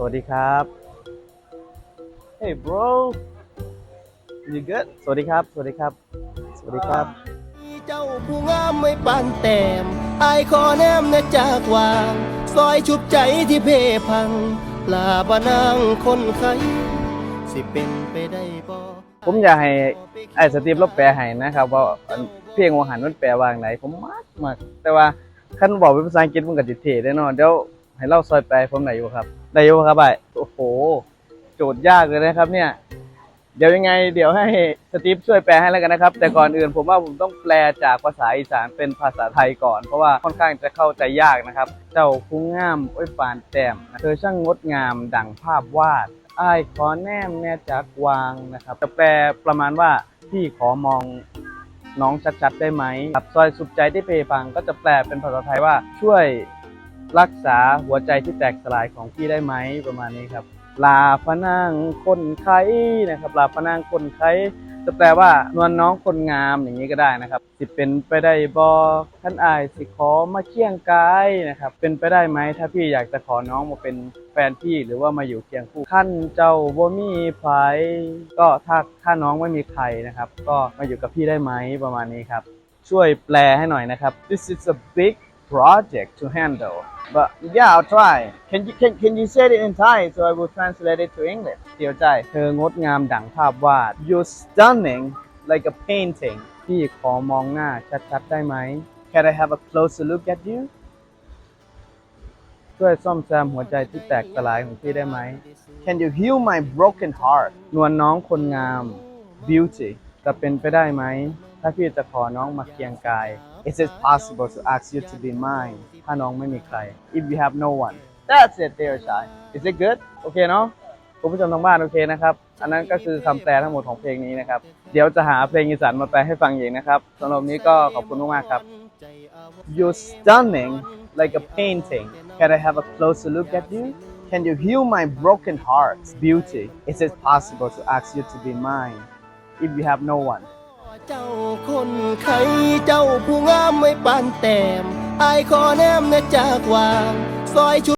สวัสดีครับ Hey bro you good สวัสดีครับ สวัสดีครับ สวัสดีครับ เจ้าผู้งามไม่ปานแต้มอายขอแนมนะจากวาง ซอยชุบใจที่เพพัง ลาบานางคนไข้สิเป็นไปได้บ่ผมอยากให้ไอ้สตีฟลบแปลให้นะครับว่าอันเพลงวงหันมันแปลว่าอย่างไรผมมากมากแต่ว่าคันบอกเป็นภาษาอังกฤษมันก็จิเท่แน่นอนเดี๋ยวให้เล่าซอยแปลให้ผมหน่อยอยู่ครับ ได้อยู่ครับไอ้โอ้โห โจทย์ยากเลยนะครับเนี่ย เดี๋ยวยังไง เดี๋ยวให้สตีฟช่วยแปลให้แล้วกันนะครับ แต่ก่อนอื่นผมว่าผมต้องแปลจากภาษาอีสานเป็นภาษาไทยก่อน เพราะว่าค่อนข้างจะเข้าใจยากนะครับ เจ้าคุ้งงามอ้ยปานแต้มเธอช่างงดงามดังภาพวาดอ้ายขอแนมแน่จากวางนะครับ จะแปลประมาณว่าพี่ขอมองน้องชัดๆได้ไหมครับซอยสุขใจที่เพฟังก็จะแปลเป็นภาษาไทยว่าช่วย รักษาหัวใจที่แตกสลายของพี่ได้ไหมประมาณนี้ครับ ลาพนางคนไข้นะครับ ลาพนางคนไข้จะแปลว่านวลน้องคนงามอย่างนี้ก็ได้นะครับ สิเป็นไปได้บอท่านอายสิขอมาเคียงกายนะครับ เป็นไปได้ไหมถ้าพี่อยากจะขอน้องมาเป็นแฟนพี่หรือว่ามาอยู่เคียงคู่ขั้นเจ้าบ่มีไผก็ถ้าถ้าน้องไม่มีใครนะครับ ก็มาอยู่กับพี่ได้ไหมประมาณนี้ครับ ช่วยแปลให้หน่อยนะครับ This is a big project to handle but yeah I'll try can you can can you say it in Thai so I will translate it to English เดี๋ยวใจเธองดงามดังภาพวาด You're stunning like a painting พี่ขอมองหน้าชัดๆได้ไหม Can I have a closer look at you ช่วยซ่อมแซมหัวใจที่แตกสลายของพี่ได้ไหม Can you heal my broken heart นวลน้องคนงาม Beauty จะเป็นไปได้ไหม ถ้าพี่จะขอน้องมาเคียงกาย Is it possible to ask you to be mine ถ้าน้องไม่มีใคร If you have no one That's it dear child Is it good โอเคเนาะคุณผู้ชมทางบ้านโอเคนะครับ อันนั้นก็คือคำแปลทั้งหมดของเพลงนี้นะครับ เดี๋ยวจะหาเพลงอีสานมาแปลให้ฟังเอีกนะครับสำหรับนนี้ก็ขอบคุณมากๆครับ You're stunning like a painting. Can I have a closer look at you? Can you heal my broken heart? Beauty. Is it possible to ask you to be mine if you have no one? เจ้าคนไข้เจ้าผู้งามไม่ปานแต้มอายขอแนมนะจากวางซอยชุด